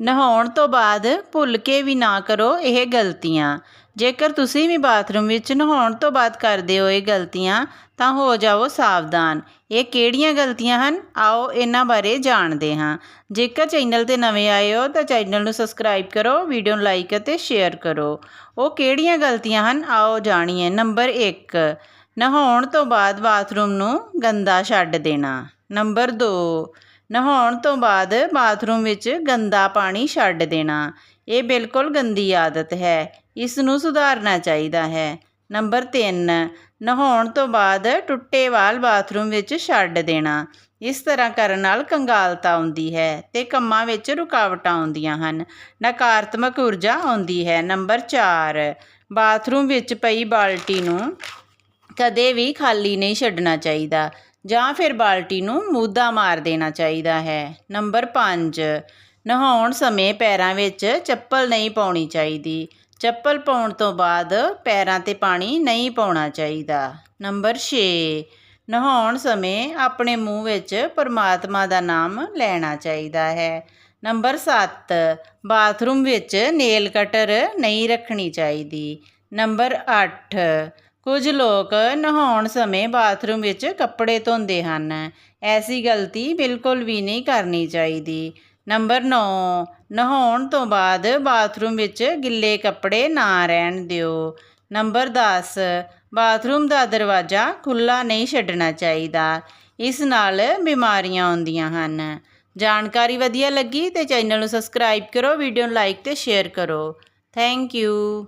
ਨਹਾਉਣ ਤੋਂ ਬਾਅਦ ਭੁੱਲ ਕੇ ਵੀ ਨਾ ਕਰੋ ਇਹ ਗਲਤੀਆਂ। ਜੇਕਰ ਤੁਸੀਂ ਵੀ ਬਾਥਰੂਮ ਵਿੱਚ ਨਹਾਉਣ ਤੋਂ ਬਾਅਦ ਕਰਦੇ ਹੋ ਇਹ ਗਲਤੀਆਂ, ਤਾਂ ਹੋ ਜਾਓ ਸਾਵਧਾਨ। ਇਹ ਕਿਹੜੀਆਂ ਗਲਤੀਆਂ ਹਨ? ਆਓ ਇਹਨਾਂ ਬਾਰੇ ਜਾਣਦੇ ਹਾਂ। ਜੇਕਰ ਚੈਨਲ ਤੇ ਨਵੇਂ ਆਏ ਹੋ, ਤਾਂ ਚੈਨਲ ਨੂੰ ਸਬਸਕ੍ਰਾਈਬ ਕਰੋ, ਵੀਡੀਓ ਨੂੰ ਲਾਈਕ ਅਤੇ ਸ਼ੇਅਰ ਕਰੋ। ਉਹ ਕਿਹੜੀਆਂ ਗਲਤੀਆਂ ਹਨ? ਆਓ ਜਾਣੀਏ। ਨੰਬਰ 1 ਨਹਾਉਣ ਤੋਂ ਬਾਅਦ ਬਾਥਰੂਮ ਨੂੰ ਗੰਦਾ ਛੱਡ ਦੇਣਾ। ਨੰਬਰ 2 ਨਹਾਉਣ ਤੋਂ ਬਾਅਦ ਬਾਥਰੂਮ ਵਿੱਚ ਗੰਦਾ ਪਾਣੀ ਛੱਡ ਦੇਣਾ। ਇਹ ਬਿਲਕੁਲ ਗੰਦੀ ਆਦਤ ਹੈ। ਇਸ ਨੂੰ ਸੁਧਾਰਨਾ ਚਾਹੀਦਾ ਹੈ। ਨੰਬਰ 3 ਨਹਾਉਣ ਤੋਂ ਬਾਅਦ ਟੁੱਟੇ ਵਾਲ ਬਾਥਰੂਮ ਵਿੱਚ ਛੱਡ ਦੇਣਾ। ਇਸ ਤਰ੍ਹਾਂ ਕਰਨ ਨਾਲ ਕੰਗਾਲਤਾ ਆਉਂਦੀ ਹੈ ਤੇ ਕੰਮਾਂ ਵਿੱਚ ਰੁਕਾਵਟਾਂ ਆਉਂਦੀਆਂ ਹਨ। ਨਕਾਰਾਤਮਕ ਊਰਜਾ ਆਉਂਦੀ ਹੈ। ਨੰਬਰ 4 ਬਾਥਰੂਮ ਵਿੱਚ ਪਈ ਬਾਲਟੀ ਨੂੰ ਕਦੇ ਵੀ ਖਾਲੀ ਨਹੀਂ ਛੱਡਣਾ ਚਾਹੀਦਾ। ਜਾਂ ਫਿਰ ਬਾਲਟੀ ਨੂੰ ਮੂਦਾ ਮਾਰ ਦੇਣਾ ਚਾਹੀਦਾ ਹੈ। ਨੰਬਰ 5 ਨਹਾਉਣ ਸਮੇਂ ਪੈਰਾਂ ਵਿੱਚ ਚੱਪਲ ਨਹੀਂ ਪਾਉਣੀ ਚਾਹੀਦੀ। ਚੱਪਲ ਪਾਉਣ ਤੋਂ ਬਾਅਦ ਪੈਰਾਂ ਤੇ ਪਾਣੀ ਨਹੀਂ ਪਾਉਣਾ ਚਾਹੀਦਾ। ਨੰਬਰ 6 ਨਹਾਉਣ ਸਮੇਂ ਆਪਣੇ ਮੂੰਹ ਵਿੱਚ ਪਰਮਾਤਮਾ ਦਾ ਨਾਮ ਲੈਣਾ ਚਾਹੀਦਾ ਹੈ। ਨੰਬਰ 7 ਬਾਥਰੂਮ ਵਿੱਚ ਨੇਲ ਕਟਰ ਨਹੀਂ ਰੱਖਣੀ ਚਾਹੀਦੀ। ਨੰਬਰ 8 ਕੁਝ ਲੋਕ ਨਹਾਉਣ ਸਮੇਂ ਬਾਥਰੂਮ ਵਿੱਚ ਕੱਪੜੇ ਧੋਂਦੇ ਹਨ। ਐਸੀ ਗਲਤੀ ਬਿਲਕੁਲ ਵੀ ਨਹੀਂ ਕਰਨੀ ਚਾਹੀਦੀ। ਨੰਬਰ 9 ਨਹਾਉਣ ਤੋਂ ਬਾਅਦ ਬਾਥਰੂਮ ਵਿੱਚ ਗਿੱਲੇ ਕੱਪੜੇ ਨਾ ਰਹਿਣ ਦਿਓ। ਨੰਬਰ 10 ਬਾਥਰੂਮ ਦਾ ਦਰਵਾਜ਼ਾ ਖੁੱਲਾ ਨਹੀਂ ਛੱਡਣਾ ਚਾਹੀਦਾ। ਇਸ ਨਾਲ ਬਿਮਾਰੀਆਂ ਆਉਂਦੀਆਂ ਹਨ। ਜਾਣਕਾਰੀ ਵਧੀਆ ਲੱਗੀ ਤੇ ਚੈਨਲ ਨੂੰ ਸਬਸਕ੍ਰਾਈਬ ਕਰੋ, ਵੀਡੀਓ ਨੂੰ ਲਾਈਕ ਤੇ ਸ਼ੇਅਰ ਕਰੋ। Thank you.